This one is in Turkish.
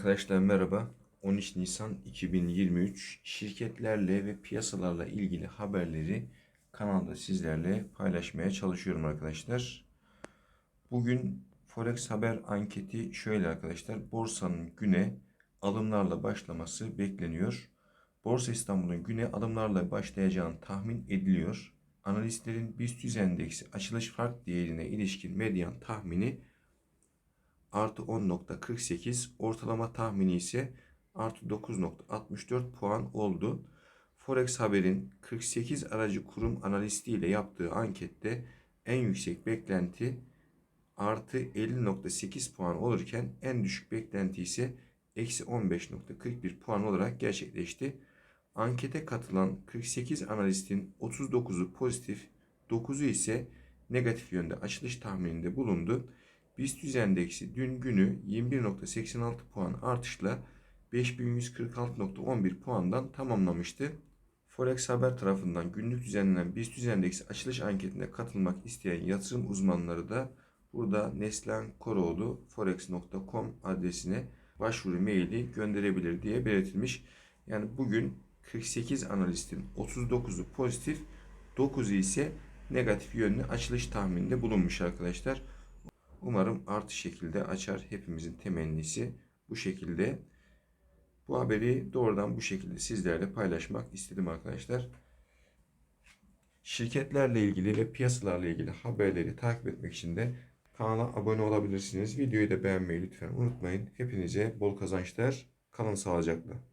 Arkadaşlar merhaba. 13 Nisan 2023 şirketlerle ve piyasalarla ilgili haberleri kanalda sizlerle paylaşmaya çalışıyorum arkadaşlar. Bugün Forex haber anketi şöyle arkadaşlar. Borsanın güne alımlarla başlaması bekleniyor. Borsa İstanbul'un güne alımlarla başlayacağını tahmin ediliyor. Analistlerin BIST endeksi açılış fark değerine ilişkin medyan tahmini artı 10.48 ortalama tahmini ise artı 9.64 puan oldu. Forex Haber'in 48 aracı kurum analisti ile yaptığı ankette en yüksek beklenti artı 50.8 puan olurken en düşük beklenti ise eksi 15.41 puan olarak gerçekleşti. Ankete katılan 48 analistin 39'u pozitif, 9'u ise negatif yönde açılış tahmininde bulundu. BIST endeksi dün günü 21.86 puan artışla 5146.11 puandan tamamlamıştı. Forex Haber tarafından günlük düzenlenen BIST endeksi açılış anketine katılmak isteyen yatırım uzmanları da burada Neslihan Koroğlu forex.com adresine başvuru maili gönderebilir diye belirtilmiş. Yani bugün 48 analistin 39'u pozitif, 9'u ise negatif yönlü açılış tahmininde bulunmuş arkadaşlar. Umarım artı şekilde açar. Hepimizin temennisi bu şekilde. Bu haberi doğrudan bu şekilde sizlerle paylaşmak istedim arkadaşlar. Şirketlerle ilgili ve piyasalarla ilgili haberleri takip etmek için de kanala abone olabilirsiniz. Videoyu da beğenmeyi lütfen unutmayın. Hepinize bol kazançlar. Kalın sağlıcakla.